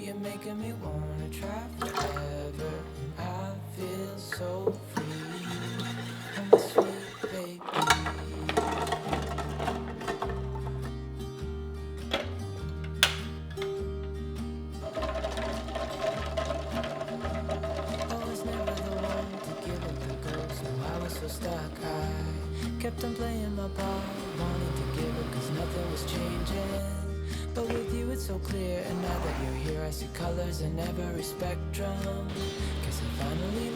you're making me wanna try forever. I feel so free. In every spectrum. Guess I finally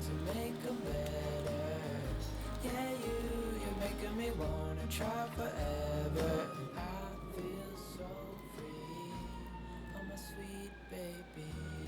my make them better. Yeah, you, you're making me wanna try forever. I feel so free. Oh, my sweet baby.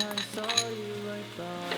I saw you right there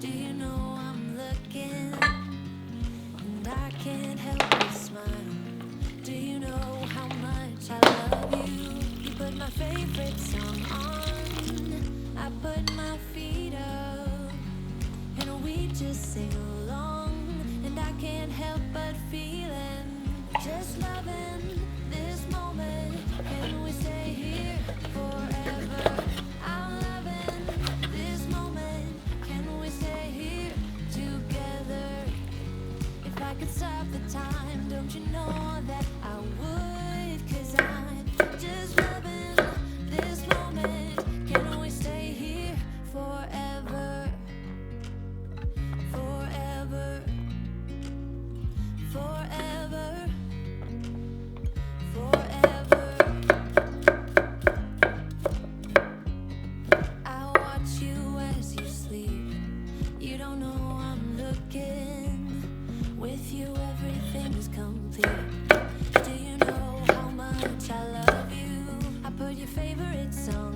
Do you know I'm looking? And I can't help much I love you. I put your favorite song